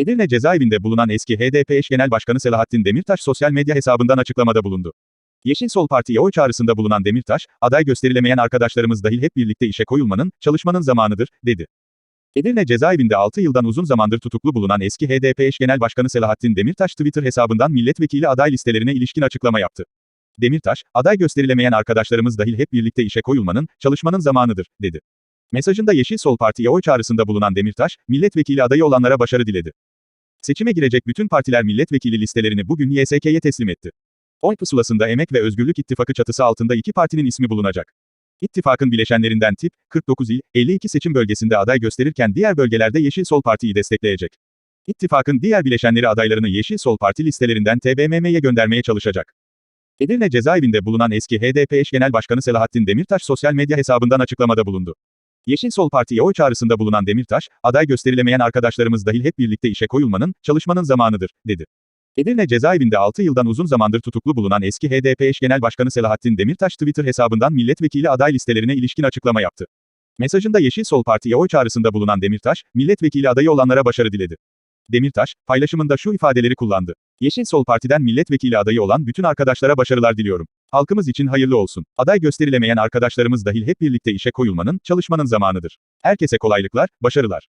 Edirne cezaevinde bulunan eski HDP eş genel başkanı Selahattin Demirtaş sosyal medya hesabından açıklamada bulundu. Yeşil Sol Parti'ye oy çağrısında bulunan Demirtaş, aday gösterilemeyen arkadaşlarımız dahil hep birlikte işe koyulmanın, çalışmanın zamanıdır, dedi. Edirne cezaevinde 6 yıldan uzun zamandır tutuklu bulunan eski HDP eş genel başkanı Selahattin Demirtaş Twitter hesabından milletvekili aday listelerine ilişkin açıklama yaptı. Demirtaş, aday gösterilemeyen arkadaşlarımız dahil hep birlikte işe koyulmanın, çalışmanın zamanıdır, dedi. Mesajında Yeşil Sol Parti'ye oy çağrısında bulunan Demirtaş, milletvekili adayı olanlara başarı diledi. Seçime girecek bütün partiler milletvekili listelerini bugün YSK'ye teslim etti. Oy pusulasında Emek ve Özgürlük İttifakı çatısı altında iki partinin ismi bulunacak. İttifakın bileşenlerinden tip, 49 il, 52 seçim bölgesinde aday gösterirken diğer bölgelerde Yeşil Sol Parti'yi destekleyecek. İttifakın diğer bileşenleri adaylarını Yeşil Sol Parti listelerinden TBMM'ye göndermeye çalışacak. Edirne cezaevinde bulunan eski HDP eş genel başkanı Selahattin Demirtaş sosyal medya hesabından açıklamada bulundu. Yeşil Sol Parti'ye oy çağrısında bulunan Demirtaş, aday gösterilemeyen arkadaşlarımız dahil hep birlikte işe koyulmanın, çalışmanın zamanıdır, dedi. Edirne cezaevinde 6 yıldan uzun zamandır tutuklu bulunan eski HDP eş genel başkanı Selahattin Demirtaş Twitter hesabından milletvekili aday listelerine ilişkin açıklama yaptı. Mesajında Yeşil Sol Parti'ye oy çağrısında bulunan Demirtaş, milletvekili adayı olanlara başarı diledi. Demirtaş, paylaşımında şu ifadeleri kullandı. Yeşil Sol Parti'den milletvekili adayı olan bütün arkadaşlara başarılar diliyorum. Halkımız için hayırlı olsun. Aday gösterilemeyen arkadaşlarımız dahil hep birlikte işe koyulmanın, çalışmanın zamanıdır. Herkese kolaylıklar, başarılar.